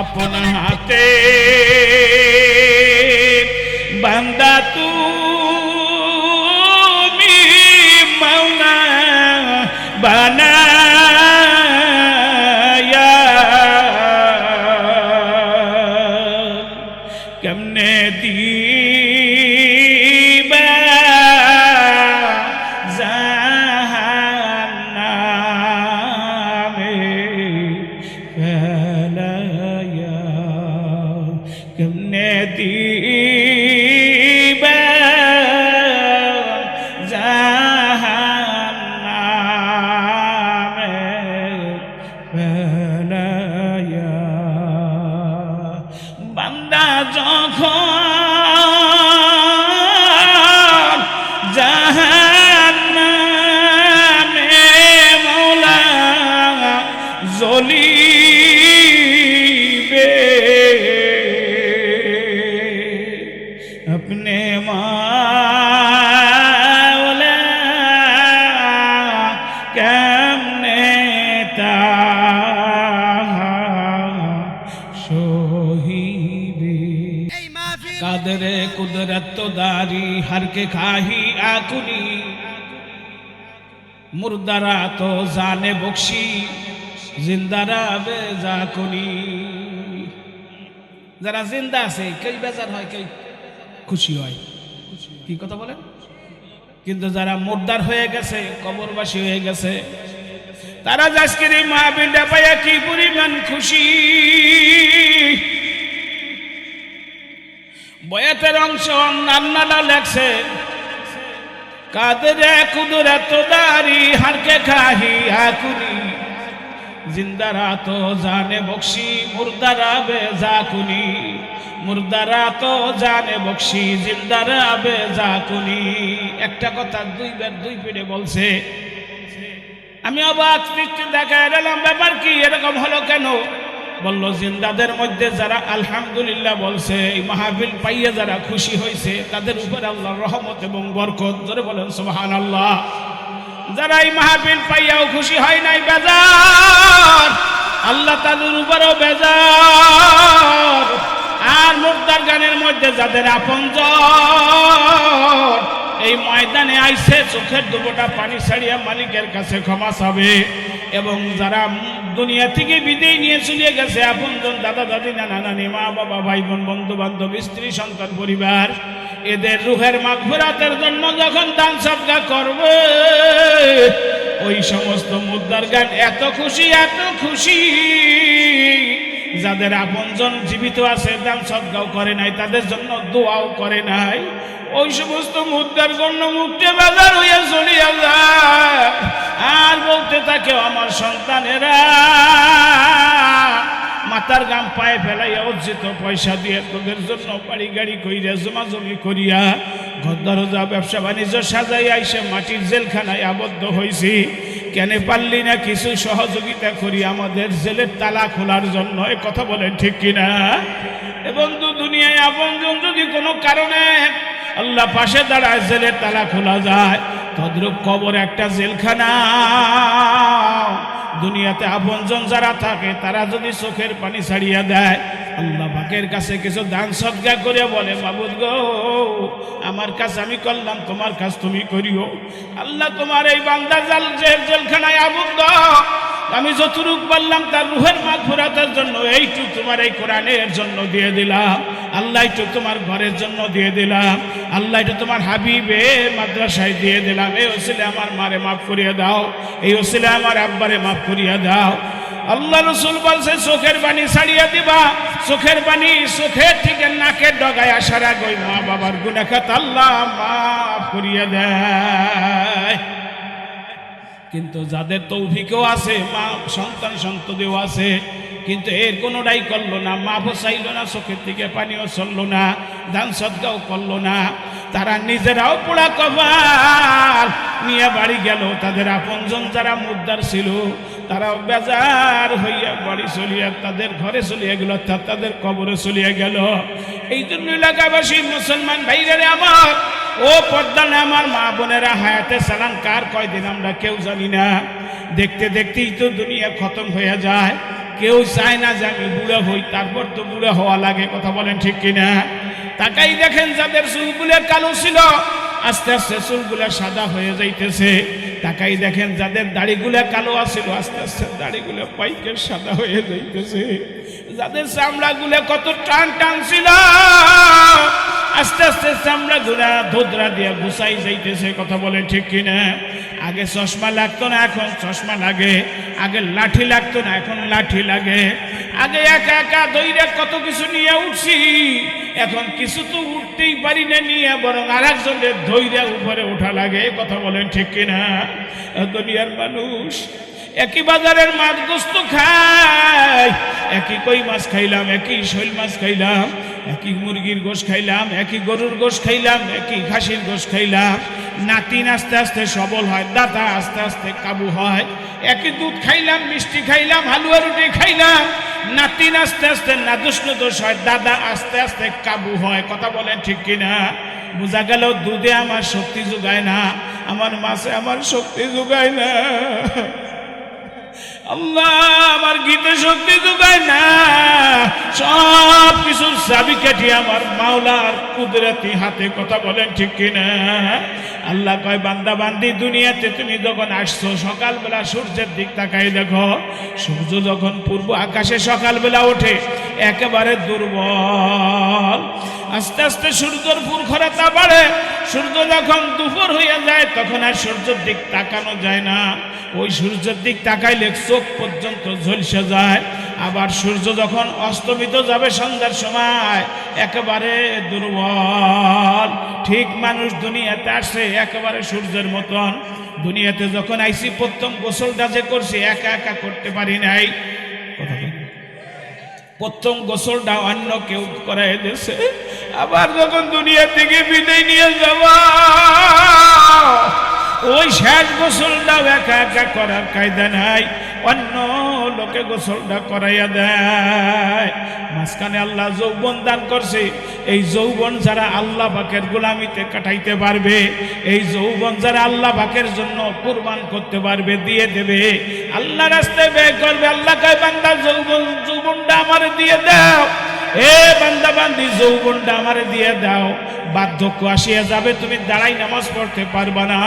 আপন হাতে বান্দা তুমি মাওলা বানায়া কেমনে তা কাদরে কুদরত দারি হরকে খাহি আকুলি মুর্দারা তো জানে বকশি জিন্দারা বেজা করি যারা জিন্দা আছে কেউ বেজার হয় কেউ খুশি হয়। কি কথা বলেন? কিন্তু যারা মুর্দার হয়ে গেছে, কবরবাসী হয়ে গেছে, তারা আজকের এই মাহবিলটা পাইয়া কি পরিমাণ খুশি? বয়াতের অংশ নান্নাটা লেখছে, কাদের কুদরত দারি হারকে খাহি হাকুনি? জিন্দারা তো জানে বকশি মুর্দারা বে জাকুনি। মুর্দারা তো জানে বকশি জিন্দারা বে জাকুনি একটা কথা দুইবার দুই পিঠে বলছে, আমি অবাক দৃষ্টি দেখায় এলাম ব্যাপার কি, এরকম হলো কেন? বলল, জিন্দাদের মধ্যে যারা আলহামদুলিল্লাহ বলছে, এই মাহফিল পাইয়ে যারা খুশি হয়েছে, তাদের উপর আল্লাহর রহমত এবং বরকত ধরে বলেন সুবহান আল্লাহ যারা এই মাহফিল পাইয়াও খুশি হয় নাই, বেজার। আল্লাহ তাদের উপরও বেজার। আর মুক্তার গানের মধ্যে যাদের আপন এই ময়দানে আইসে চোখের দুবোটা পানি ছাড়িয়া মালিকের কাছে ক্ষমা চাবে। এবং যারা দুনিয়া থেকে বিদেয় নিয়ে চলিয়ে গেছে আপনজন দাদা, দাদি, নানা, নানি, মা, বাবা, ভাই, বোন, বন্ধু, বান্ধব, স্ত্রী, সন্তান, পরিবার, এদের রুহের মাগফিরাতের জন্য যখন দান সৎকা করবে, ওই সমস্ত মুদ্রার গান এত খুশি এত খুশি। যাদের আপনজন জীবিত আছে, দান সৎকাও করে নাই, তাদের জন্য দোয়াও করে নাই। ওই সমস্ত মুদ্রার গণ্য মুক্তি বাজার হইয়া চলিয়া যায় আর বলতে থাকে, আমার সন্তানেরা, মাতার গাম পায়ে ফেলাইয়া অর্জিত পয়সা দিয়ে তোদের জন্য বাড়ি গাড়ি কইরা জমা জমি করিয়া ঘর দরজা ব্যবসা বাণিজ্য সাজাই আইসে মাটির জেলখানায় আবদ্ধ হয়েছি কেন পারলি না কিছু সহযোগিতা করি? আমাদের জেলের তালা খোলার জন্য। এ কথা বলেন ঠিক কিনা? এবং তো দুনিয়ায় আপনজন যদি কোনো কারণে আল্লাহ পাশে দাঁড়ায়, জেলের তালা খোলা যায়। তদ্রুপ কবর একটা জেলখানা। দুনিয়াতে আপনজন যারা থাকে, তারা যদি চোখের পানি ছাড়িয়া দেয়, আল্লাহ পাকের কাছে কিছু দান সদ্গা করে বলে বাবুদ গো, আমার কাছে আমি করলাম, তোমার কাজ তুমি করিও। আল্লাহ তোমার এই বান্দা জাল জেল জেলখানায় আবদ্ধ। আমি যতটুক বললাম তার রুহের মাঘ ফোরাতের জন্য, এইটুক তোমার এই কোরআনের জন্য দিয়ে দিলাম। আল্লাহ একটু তোমার ঘরের জন্য দিয়ে দিলাম। আল্লাহ একটু তোমার হাবিবে মাদ্রাসায় দিয়ে দিলাম। এই ওসিলে আমার মারে মাফ করিয়ে দাও। এই ওসিলে আমার আব্বারে মাফ করিয়ে দাও। আল্লাহ রসুল বলছে, চোখের পানি ছাড়িয়ে দিবা। চোখের পানি চোখের থেকে নাকের ডগায় আসার আগে মা বাবার গুণাখাত আল্লাহ মাফ করিয়ে দেয় কিন্তু যাদের তৌফিকও আছে, মা, সন্তান সন্তদেও আছে, কিন্তু এর কোনোটাই করল না। মা চাইল না, চোখের দিকে পানিও চলল না, দান সদ্গাও করল না। তারা নিজেরাও পোড়া কপাল নিয়ে বাড়ি গেল। তাদের আপনজন যারা মুদ্রার ছিল তারা বেজার হইয়া বাড়ি চলিয়া, তাদের ঘরে চলিয়া গেল তাদের কবরে চলিয়া গেল। এই জন্য এলাকাবাসী, মুসলমান ভাইরে আমার ও পর্দানে আমার মা বোনেরা, হায়াতে সালাম, কার কয়দিন আমরা কেউ জানি না। দেখতে দেখতেই তো দুনিয়া খতম হয়ে যায়। কেউ চায় না যে আমি বুড়ো হই, তারপর তো বুড়ো হওয়া লাগে, কথা বলেন ঠিক কিনা? তাকাই দেখেন যাদের চুলগুলো কালো ছিল, আস্তে আস্তে চুলগুলো সাদা হয়ে যাইতেছে। তাকাই দেখেন যাদের দাড়িগুলো কালো আছিল, আস্তে আস্তে দাড়িগুলো পাইকের সাদা হয়ে যাইতেছে। যাদের চামড়াগুলো কত টান টান ছিল আস্তে আস্তে চামড়া গুলা ধোদরা দিয়ে গুছাই যাইতেছে, কথা বলে ঠিক কিনা? আগে চশমা লাগতো না, এখন চশমা লাগে। আগে লাঠি লাগতো না, এখন লাঠি লাগে। আগে একা একা দইরে কত কিছু নিয়ে উঠছি। এখন কিছু তো উঠতেই পারি না নিয়ে, বরং আর একজনের ধৈর্য উপরে ওঠা লাগে, কথা বলেন ঠিক কিনা? দুনিয়ার মানুষ একই বাজারের মাছ গোস্ত খাই। একই কই মাছ খাইলাম, একই শৈল মাছ খাইলাম, একই মুরগির গোশ খাইলাম, একই গরুর গোশ খাইলাম, একই খাসির গোশ খাইলাম। নাতিন আস্তে আস্তে সবল হয়, দাদা আস্তে আস্তে কাবু হয়। একই দুধ খাইলাম, মিষ্টি খাইলাম, হালুয়া রুটি খাইলাম। নাতিন আস্তে আস্তে নাদুস দোষ হয়, দাদা আস্তে আস্তে কাবু হয়। কথা বলেন ঠিক কিনা? বোঝা গেল দুধে আমার শক্তি যোগায় না, আমার মাছে আমার শক্তি যোগায় না। আল্লাহ আমার গীতে শক্তি যোগায় না। সব কিছুর চাবি কাটি আমার মাওলার কুদরতি হাতে কথা বলেন, ঠিক কিনা? আল্লাহ কয়, বান্দা, বান্দি, দুনিয়াতে তুমি যখন আসছো, সকালবেলা সূর্যের দিক তাকাই দেখো, সূর্য যখন পূর্ব আকাশে সকালবেলা ওঠে, একেবারে দুর্বল। আস্তে আস্তে সূর্যের পুরখরাতা বাড়ে। সূর্য যখন দুপুর হয়ে যায়, তখন আর সূর্যের দিক তাকানো যায় না। ওই সূর্যের দিক তাকাইলে চোখ পর্যন্ত ঝলসে যায়। আবার সূর্য যখন অস্তমিত যাবে সন্ধ্যার সময়, একেবারে দুর্বল। ঠিক মানুষ দুনিয়াতে আসে, একেবারে সূর্যের মতন। দুনিয়াতে যখন আইসি প্রথম গোসলটা যে করছি, একা একা করতে পারি নাই। কথা। প্রথম গোসলটা অন্য কেউ করাই দিয়েছে। আবার যখন দুনিয়া থেকে বিদায় নিয়ে যাব, ওই শেষ গোসলটাও একা একা করার কায়দা নাই। অন্য লোকে গোসলটা করাইয়া দেয়। মাঝখানে আল্লাহ যৌবন দান করছে। এই যৌবন যারা আল্লাহ বাকের গোলামিতে কাটাইতে পারবে, এই যৌবন যারা আল্লাহ বাকের জন্য কুরবান করতে পারবে, দিয়ে দেবে। আল্লাহ রাস্তায় ব্যয় করবে। আল্লাহ কয়, বান্দা, যৌবন যৌবনটা আমার দিয়ে দাও। এ বান্দা বান্দি, যৌবনটা আমারে দিয়ে দাও। বার্ধক্য আসিয়া যাবে, তুমি দাঁড়াই নামাজ পড়তে পারবা না।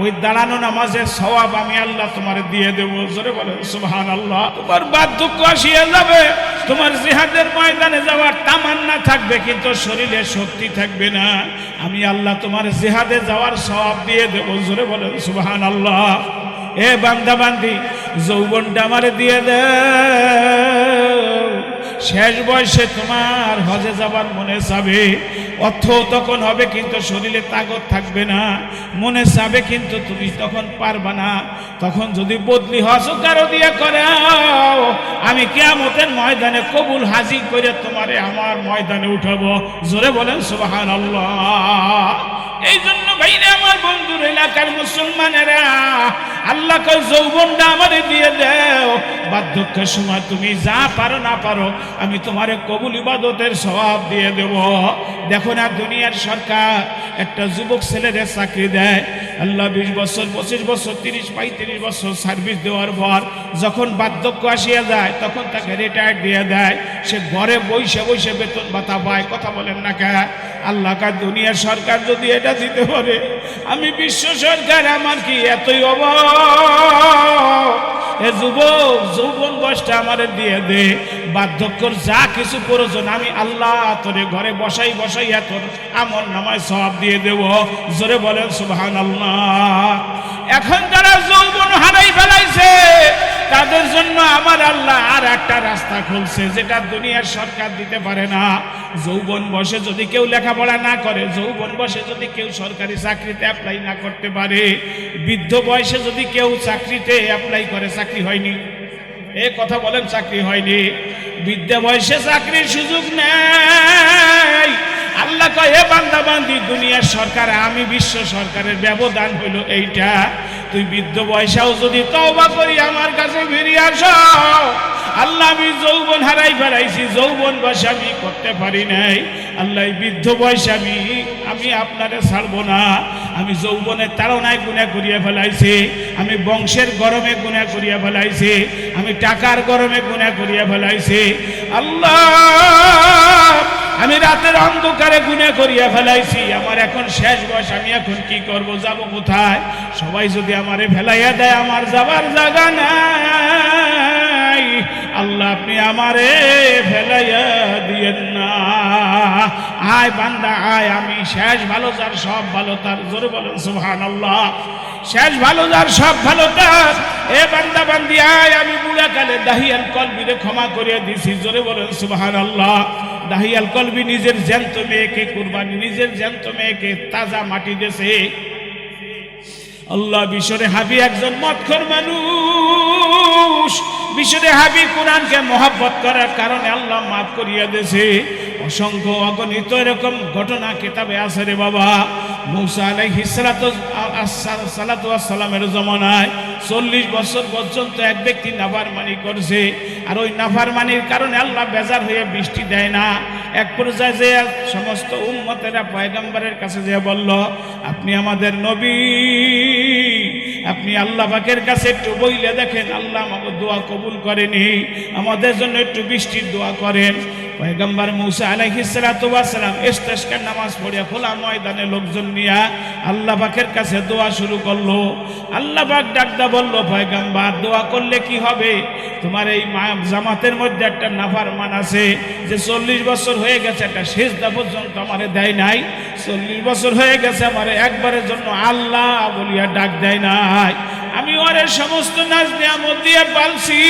ওই দাঁড়ানো নামাজের সওয়াব আমি আল্লাহ তোমার দিয়ে দেবো। জোরে বলে সুহান আল্লাহ তোমার বার্ধক্য আসিয়া যাবে, তোমার জিহাদের ময়দানে যাওয়ার তামান্না থাকবে, কিন্তু শরীরে শক্তি থাকবে না। আমি আল্লাহ তোমার জিহাদে যাওয়ার সওয়াব দিয়ে দেবো। জোরে বলে সুবহান আল্লাহ এ বান্দা বান্দি, যৌবনটা আমারে দিয়ে দে। শেষ বয়সে তোমার হজে যাবার মনে চাবে। অর্থ তখন হবে কিন্তু শরীরে তাগত থাকবে না। মনে চাবে কিন্তু তুমি তখন পারবা না। তখন যদি বদলি হজ কারও দিয়ে করে আমি কেয়ামতের ময়দানে কবুল হাজির করে তোমারে আমার ময়দানে উঠাবো। জোরে বলেন সুবাহান এই জন্য ভাইরে আমার বন্ধুর এলাকার মুসলমানেরা, আল্লাহ কয়, যৌবনটা আমারে দিয়ে দেও। বার্ধক্যের সময় তুমি যা পারো না পারো, আমি তোমারে কবুল ইবাদতের স্বভাব দিয়ে দেব। দেখো না, দুনিয়ার সরকার একটা যুবক ছেলেদের চাকরি দেয়। আল্লাহ বিশ বছর, পঁচিশ বছর, তিরিশ, পঁয়ত্রিশ বছর সার্ভিস দেওয়ার পর যখন বার্ধক্য আসিয়া যায়, তখন তাকে রিটায়ার দিয়ে দেয়। সে ঘরে বইসে বইসে বেতন ভাতা পায়, কথা বলেন না কে আল্লাহ কা দুনিয়ার সরকার যদি এটা দিতে পারে, আমি বিশ্ব সরকার, আমার কি এতই অব এ যুবক, যৌবন বয়সটা আমারে দিয়ে দে। বার্ধক্যর যা কিছু প্রয়োজন, আমি আল্লাহ তোরে ঘরে বসাই বসাই তোর আমল নামায় সব দিয়ে দেব। জোরে বলেন সুবহান আল্লাহ এখন যারা যৌবন হারাই ফেলাইছে তাদের জন্য আমার আল্লাহ আর একটা রাস্তা খুলছে যেটা দুনিয়ার সরকার দিতে পারে না। যৌবন বসে যদি কেউ লেখাপড়া না করে, যৌবন বসে যদি কেউ সরকারি চাকরিতে অ্যাপ্লাই না করতে পারে, বৃদ্ধ বয়সে যদি কেউ চাকরিতে অ্যাপ্লাই করে, চাকরি হয়নি। এ কথা বলেন, চাকরি হয়নি। বৃদ্ধ বয়সে চাকরির সুযোগ নেই। আল্লাহ কয়, হে বান্দা বান্দি, দুনিয়ার সরকার, আমি বিশ্ব সরকারের ব্যবধান হইল এইটা। তুই বৃদ্ধ বয়সাও যদি তওবা করি আমার কাছে ফিরে আসো। আল্লাহ আমি যৌবন হারাই ফেলাইছি, যৌবন বয়সে আমি করতে পারি নাই। আল্লাহ বৃদ্ধ বয়সে আমি আমি আপনারে ছাড়বো না। আমি যৌবনের তাড়নায় গুণা করিয়া ফেলাইছি, আমি বংশের গরমে গুণা করিয়া ফেলাইছি, আমি টাকার গরমে গুণা করিয়া ফেলাইছি। আল্লাহ আমি রাতের অন্ধকারে গুনে করিয়া ফেলাইছি। আমার এখন শেষ বয়স, আমি এখন কি করব, যাব কোথায়? সবাই যদি আমারে ফেলাইয়া দেয়, আমার যাবার জায়গা নাই। আল্লাহ আপনি আমারে ফেলাইয়া দিয়েন না। আয় বান্দা, আয়। আমি শেষ ভালো, যার সব ভালো, তার জোরে বলেন সুহান আল্লাহ শেষ ভালো, যার সব ভালো, তার। এ বান্দা, বান্দি, আয়। আমি বুড়া কালে দাহিয়াল কলবিরে ক্ষমা করে দিছি। জোরে বলেন সুবাহান আল্লাহ দাহিয়াল কলবি নিজের জ্যান্ত মেয়েকে কুরবানি, নিজের জ্যান্ত মেয়েকে তাজা মাটি দেশে আল্লাহ বিশরে হাবি একজন মৎখর মানুষ। বিশরে হাবি কোরআনকে মহাব্বত করার কারণে আল্লাহ মাফ করিয়া দেছে। অসংখ্য অগণিত এরকম ঘটনা কিতাবে আছে রে বাবা। মুসা সালাতু সালামের জমানায় চল্লিশ বছর পর্যন্ত এক ব্যক্তি নাফারমানি করছে। আর ওই নাফারমানির কারণে আল্লাহ বেজার হয়ে বৃষ্টি দেয় না। এক পর্যায়ে যে সমস্ত উম্মতেরা পয়গম্বরের কাছে যে বলল, আপনি আমাদের নবী, আপনি আল্লাহ পাকের কাছে একটু বইলে দেখেন, আল্লাহ আমাকে দোয়া কবুল করেনি। আমাদের জন্য একটু বৃষ্টির দোয়া করেন। পয়গম্বর মৌসা আলাইহিসালাম ইস্তেস্কার নামাজ পড়িয়া খোলা ময়দানে লোকজন নিয়া আল্লাহ পাকের কাছে দোয়া শুরু করল। আল্লাহ পাক ডাকদা বলল, পয়গম্বর, দোয়া করলে কি হবে? তোমার এই জামাতের মধ্যে একটা নাফার মান আছে, যে চল্লিশ বছর হয়ে গেছে, একটা শেষদা পর্যন্ত আমারে দেয় নাই। চল্লিশ বছর হয়ে গেছে, আমারে একবারের জন্য আল্লাহ বলিয়া ডাক দেয় নাই। আমি ওরে সমস্ত নাচ নিয়ামত দিয়ে পালছি।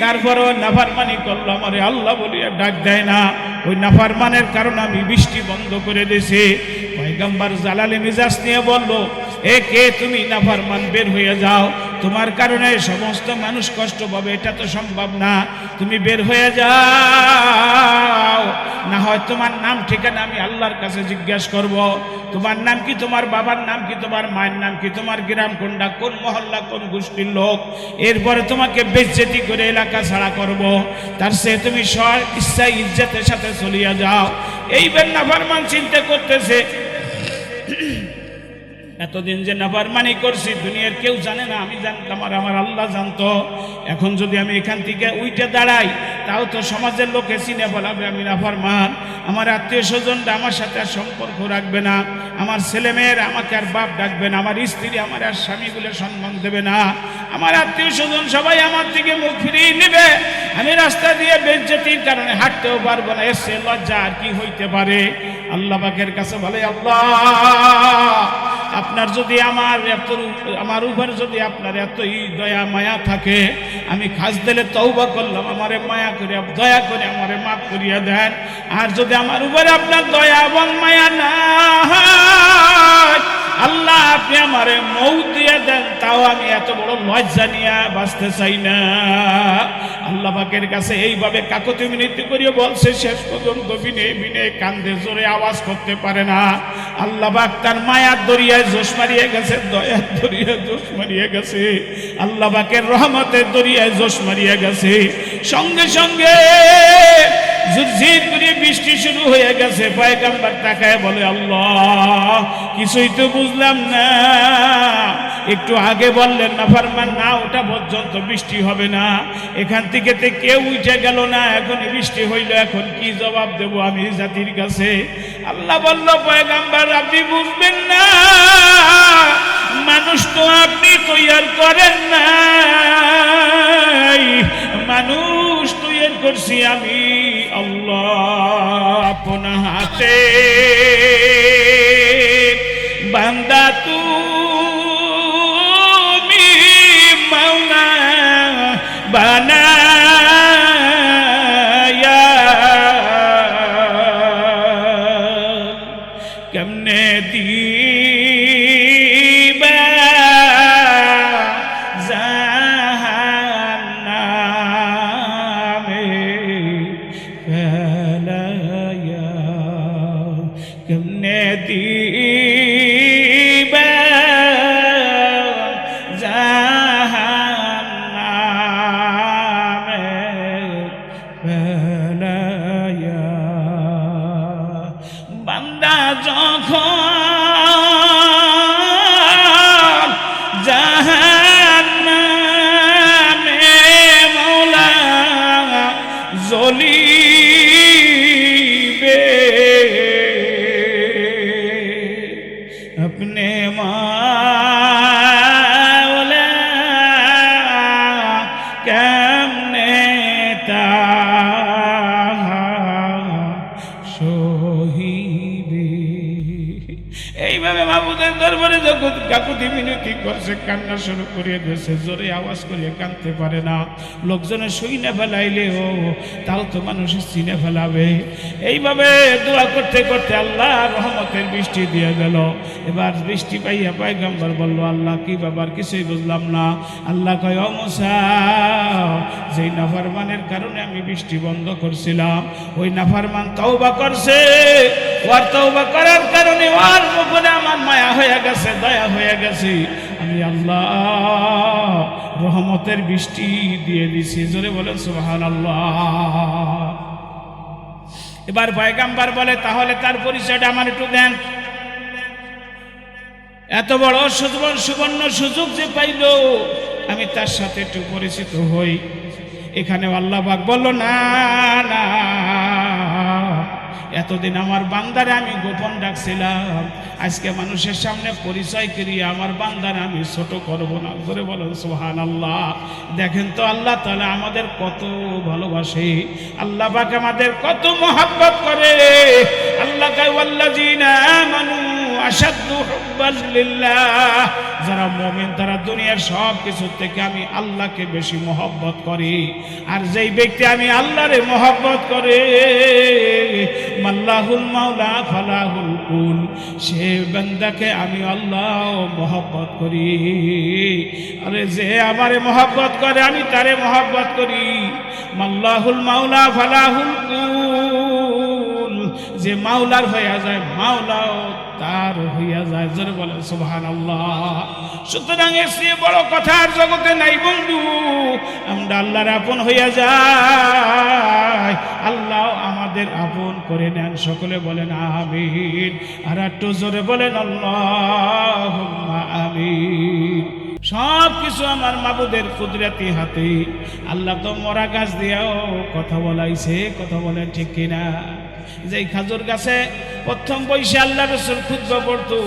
তারপরে ওই নাফারমানি করল আমারে, আল্লাহ বলিয়া ডাক দেয় না। ওই নাফারমানের কারণে আমি বৃষ্টি বন্ধ করে দিয়েছি। পয়গাম্বার জালালে মিজাজ নিয়ে বলল, এ কে তুমি নাফারমান বের হয়ে যাও? তোমার কারণে সমস্ত মানুষ কষ্ট পাবে, এটা তো সম্ভব না। তুমি বের হয়ে যাও। না হয় তোমার নাম, ঠিকানা আমি আল্লাহর কাছে জিজ্ঞেস করব। তোমার নাম কি, তোমার বাবার নাম কি, তোমার মায়ের নাম কি, তোমার গ্রাম কোনটা, কোন মহল্লা, কোন গোষ্ঠীর লোক? এরপরে তোমাকে বেজ্জেতি করে এলাকা ছাড়া করব। তার সে তুমি স্ব ইচ্ছা, ইজ্জতের সাথে চলিয়া যাও। এই বেন্নাফারমান চিন্তা করতেছে এতদিন যে নাফারমানি করছি, দুনিয়ার কেউ জানে না, আমি জানতাম, আর আমার আল্লাহ জানতো। এখন যদি আমি এখান থেকে উইটে দাঁড়াই, তাও তো সমাজের লোকে চিনে বলাবে আমি নাফারমান। আমার আত্মীয় স্বজনরা আমার সাথে আর সম্পর্ক রাখবে না। আমার ছেলে মেয়ের আমাকে আর বাপ ডাকবে না। আমার স্ত্রী, আমার আর স্বামীগুলো সম্মান দেবে না। আমার আত্মীয় স্বজন সবাই আমার দিকে মুখ ফিরিয়ে নেবে। আমি রাস্তা দিয়ে বেজ্জতির কারণে হাঁটতেও পারব না। এসে লজ্জা আর কি হইতে পারে? আল্লাহ পাকের কাছে বলে, আল্লাহ! আপনার যদি আমার এত আমার উপর যদি আপনার এতই দয়া, মায়া থাকে, আমি খাস দিলে তৌবা করলাম, আমারে মায়া করে, দয়া করে আমারে মাফ করিয়া দেন। আর যদি আমার উপরে আপনার দয়া এবং মায়া না আল্লাহ আপনি আমারে মৌ দিয়ে দেন, তাও আমি এত বড় লজ্জা নিয়ে বাঁচতে চাই না। আল্লাহ পাকের কাছে এইভাবে কাকতি মিনতি করিয়ে বলছে, শেষ পর্যন্ত বিনে বিনে কান্দে, জোরে আওয়াজ করতে পারে না। আল্লাহ তার মায়ার দরিয়ায় জোশ মারিয়ে গেছে, দয়ার দরিয়ায় জোশ মারিয়ে গেছে। আল্লাহ পাকের রহমতের দরিয়ায় জোশ মারিয়ে গেছে। সঙ্গে সঙ্গে করে বৃষ্টি শুরু হয়ে গেছে। পয়গাম্বার তাকায় বলে, আল্লাহ, কিছুই তো বুঝলাম না। একটু আগে বললেন না, ফারমান, না, ওটা পর্যন্ত বৃষ্টি হবে না। এখান থেকে তে কেউ উঠে গেল না এখন বৃষ্টি হইল, এখন কি জবাব দেব আমি জাতির কাছে? আল্লাহ বলল, পয়গাম্বার, আপনি বুঝবেন না, মানুষ তো আপনি তৈয়ার করেন না মানুষ তৈয়ার করছি আমি আল্লাহ আপন হাতে। ফেলাইয়া কেমনে अपने मावला করিয়ে পারে না। তাও ফেলাবে। এইভাবে আল্লাহ রহমতের বৃষ্টি দিয়ে গেল। এবার বৃষ্টি পাইয়া বলল, আল্লাহ, কি কিছুই বুঝলাম না। আল্লাহ কয় অমসা যেই নাফারমানের কারণে আমি বৃষ্টি বন্ধ করছিলাম, ওই নাফারমান তওবা করছে। ওর তওবা করার কারণে আমার মায়া হয়ে গেছে, দয়া হয়ে গেছে। আমি আল্লাহ রহমতের বৃষ্টি দিয়ে দিছি। জোরে বলেন সুবহান আল্লাহ এবার পয়গাম্বার বলে, তাহলে তার পরিচয়টা আমার একটু দেন। এত বড় সুবর্ণ সুযোগ যে পাইল, আমি তার সাথে একটু পরিচিত হই। এখানে আল্লাহ পাক বলল, না না এতদিন আমার বান্দারে আমি গোপন ডাকছিলাম। আজকে মানুষের সামনে পরিচয় করিয়ে আমার বান্দারে আমি ছোট করব না। করে বলেন সোহান আল্লাহ দেখেন তো আল্লাহ তাহলে আমাদের কত ভালোবাসে। আল্লাহ আমাদের কত মহাব্বত করে। আল্লাহ কাইওয়াল্লাযিনা যারা মুমিন, তারা দুনিয়ার সব কিছু থেকে আমি আল্লাহকে বেশি মহব্বত করি। আর যেই ব্যক্তি আমি আল্লাহরে মহব্বত করে, মাল্লাহুল মাওলা ফালাহুল কুল, সে বান্দাকে আমি আল্লাহ মহব্বত করি। আরে যে আমারে মহব্বত করে, আমি তারে মহব্বত করি। মাল্লাহুল মাওলা ফালাহুল কুল যে মাওলার হইয়া যায়, মাওলাও তার হইয়া যায়। জোরে বলে আল্লাহ সুতরাং চেয়ে বড় কথা আর জগতে নাই বন্ধু। আমরা আল্লাহর আপন হইয়া যাই। আল্লাহ আমাদের আপন করে নেন। সকলে বলেন, আমিন। আর একটু জোরে বলেন আল্লাহ আমিন। সব কিছু আমার মাবুদের কুদরতি হাতে। আল্লাহ তো মরা গাছ দিয়েও কথা বলাইছে। কথা বলেন ঠিক কিনা? যে খাজুর গাছে প্রথম বৈশে আল্লাহ রসুল খুদ্া পড়তো,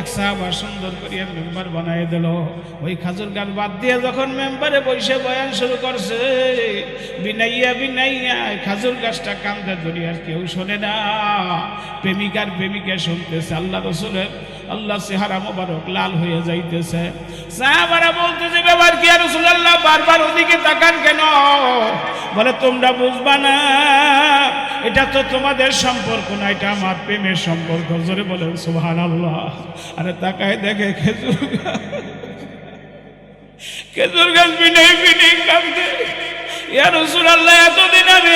এক সাহাবা সুন্দর করিয়া মেম্বার বানাই দিল। ওই খাজুর গাছ বাদ দিয়ে যখন মেম্বারে বৈশে বয়ান শুরু করছে, বিনাইয়া বিনাইয়া খাজুর গাছটা কান্দে দুনিয়ার কেউ শোনে না। প্রেমিকার প্রেমিকা শুনতেছে, আল্লাহ রসুলের আল্লাহ চেহারা মোবারক লাল হয়ে যাইতেছে। সাহাবারা বলতেছে ব্যাপার কি আর রসুল্লাহ বারবার ওদিকে তাকান কেন? বলে, তোমরা বুঝবা না। এটা তো তোমাদের সম্পর্ক না, এটা আমার প্রেমের সম্পর্ক। জোরে বলেন সুহান আল্লাহ আরে তাকায় দেখে খেজুর খেজুর গাছ বিনয় বিনয় কাঁদতে ইয়া রসুল্লাহ এতদিন আমি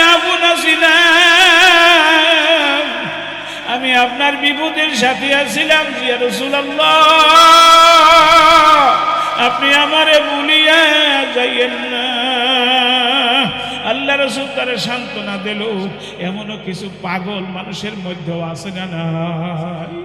আমি আপনার বিপদের সাথে আছিলাম জিয়া রসুল্লাহ আপনি আমারে ভুলিয়া যাইয়েন না। আল্লাহ রসুল তারা সান্ত্বনা দিল এমনও কিছু পাগল মানুষের মধ্যেও আছে না নাই?